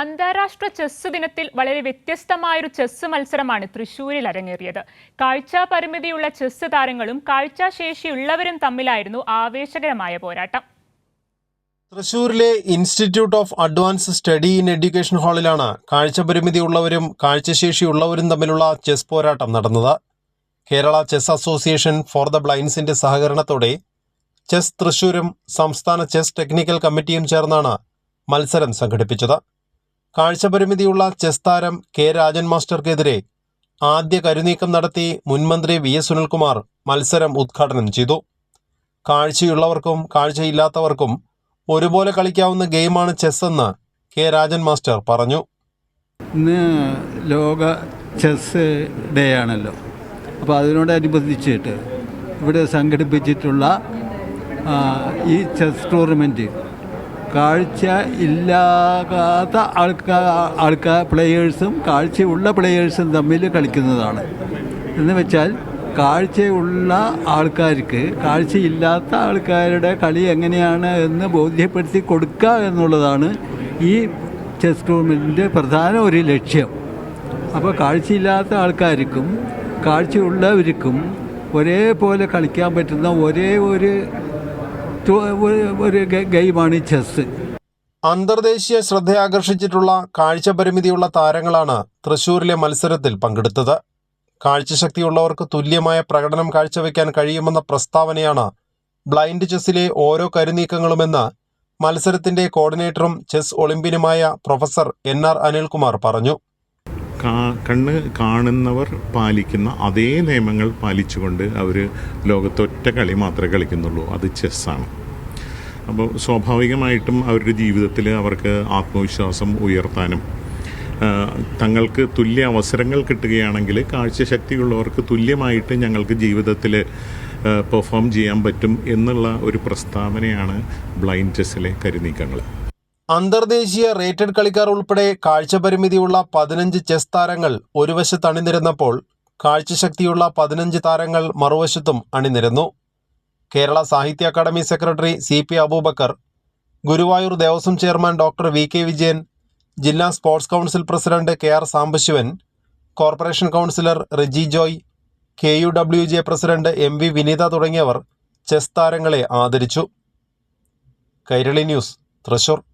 അന്താരാഷ്ട്ര ചെസ് ദിനത്തിൽ വളരെ വ്യത്യസ്തമായൊരു ചെസ് മത്സരമാണ് തൃശൂരിൽ അരങ്ങേറിയത്. കാഴ്ചാ പരിമിതിയുള്ള ചെസ് താരങ്ങളും കാഴ്ചാശേഷിയുള്ളവരും തമ്മിലായിരുന്നു ആവേശകരമായ പോരാട്ടം. തൃശൂരിലെ institute of advance study in education ഹാളിലാണ് കാഴ്ച പരിമിതിയുള്ളവരും കാഴ്ചശേഷിയുള്ളവരും തമ്മിലുള്ള ചെസ് പോരാട്ടം നടന്നത്. Kerala chess association for the ബ്ലൈൻഡ്സിന്റെ സഹകരണത്തോടെ ചെസ് തൃശൂരും സംസ്ഥാന ചെസ് ടെക്നിക്കൽ കമ്മിറ്റിയും ചേർന്നാണ് മത്സരം സംഘടിപ്പിച്ചത്. കാഴ്ചപരിമിതിയുള്ള ചെസ് താരം കെ രാജൻ മാസ്റ്റർക്കെതിരെ ആദ്യ കരുനീക്കം നടത്തി മുൻമന്ത്രി വി എസ് സുനിൽകുമാർ മത്സരം ഉദ്ഘാടനം ചെയ്തു. കാഴ്ചയുള്ളവർക്കും കാഴ്ചയില്ലാത്തവർക്കും ഒരുപോലെ കളിക്കാവുന്ന ഗെയിമാണ് ചെസ് എന്ന് കെ രാജൻ മാസ്റ്റർ പറഞ്ഞു. ഇന്ന് ലോക ചെസ് ഡേ ആണല്ലോ. അപ്പോൾ അതിനോടനുബന്ധിച്ചിട്ട് ഇവിടെ സംഘടിപ്പിച്ചിട്ടുള്ള ഈ ചെസ് ടൂർണമെന്റ് കാഴ്ച ഇല്ലാകാത്ത ആൾക്കാർ ആൾക്കാർ പ്ലെയേഴ്സും കാഴ്ചയുള്ള പ്ലെയേഴ്സും തമ്മിൽ കളിക്കുന്നതാണ്. എന്ന് വെച്ചാൽ കാഴ്ചയുള്ള ആൾക്കാർക്ക് കാഴ്ചയില്ലാത്ത ആൾക്കാരുടെ കളി എങ്ങനെയാണ് എന്ന് ബോധ്യപ്പെടുത്തി കൊടുക്കുക എന്നുള്ളതാണ് ഈ ചെസ് ടൂർണമെന്റിന്റെ പ്രധാന ഒരു ലക്ഷ്യം. അപ്പോൾ കാഴ്ചയില്ലാത്ത ആൾക്കാർക്കും കാഴ്ചയുള്ളവർക്കും ഒരേപോലെ കളിക്കാൻ പറ്റുന്ന ഒരേ ഒരു ഒരു- ഗെയിമാണ് ഈ ചെസ്സ്. അന്തർദേശീയ ശ്രദ്ധയാകർഷിച്ചിട്ടുള്ള കാഴ്ചപരിമിതിയുള്ള താരങ്ങളാണ് തൃശൂരിലെ മത്സരത്തിൽ പങ്കെടുത്തത്. കാഴ്ചശക്തിയുള്ളവർക്ക് തുല്യമായ പ്രകടനം കാഴ്ചവെക്കാൻ കഴിയുമെന്ന പ്രസ്താവനയാണ് ബ്ലൈൻഡ് ചെസ്സിലെ ഓരോ കരുനീക്കങ്ങളുമെന്ന് മത്സരത്തിന്റെ കോർഡിനേറ്ററും ചെസ് ഒളിമ്പ്യനുമായ പ്രൊഫസർ എൻ ആർ അനിൽകുമാർ പറഞ്ഞു. കണ്ണ് കാണുന്നവർ പാലിക്കുന്ന അതേ നിയമങ്ങൾ പാലിച്ചുകൊണ്ട് അവർ ലോകത്തൊറ്റ കളി മാത്രമേ കളിക്കുന്നുള്ളൂ. അത് ചെസ്സാണ്. അപ്പോൾ സ്വാഭാവികമായിട്ടും അവരുടെ ജീവിതത്തിൽ അവർക്ക് ആത്മവിശ്വാസം ഉയർത്താനും തങ്ങൾക്ക് തുല്യ അവസരങ്ങൾ കിട്ടുകയാണെങ്കിൽ കാഴ്ചശക്തിയുള്ളവർക്ക് തുല്യമായിട്ട് ഞങ്ങൾക്ക് ജീവിതത്തിൽ പെർഫോം ചെയ്യാൻ പറ്റും എന്നുള്ള ഒരു പ്രസ്താവനയാണ് ബ്ലൈൻഡ് ചെസ്സിലെ കരുനീക്കങ്ങൾ. അന്തർദേശീയ റേറ്റഡ് കളിക്കാർ ഉൾപ്പെടെ കാഴ്ചപരിമിതിയുള്ള പതിനഞ്ച് ചെസ് താരങ്ങൾ ഒരു വശത്ത് അണിനിരന്നപ്പോൾ കാഴ്ചശക്തിയുള്ള പതിനഞ്ച് താരങ്ങൾ മറുവശത്തും അണിനിരന്നു. Kerala Sahitya Akademi secretary C P Aboobacker Guruvayur Devaswom chairman doctor V K Vijayan ജില്ലാ sports council president K R Sambasivan corporation councillor Riji Joy K U W J president M V Vineetha തുടങ്ങിയവർ chess താരങ്ങളെ ആദരിച്ചു. Kairali news Thrissur.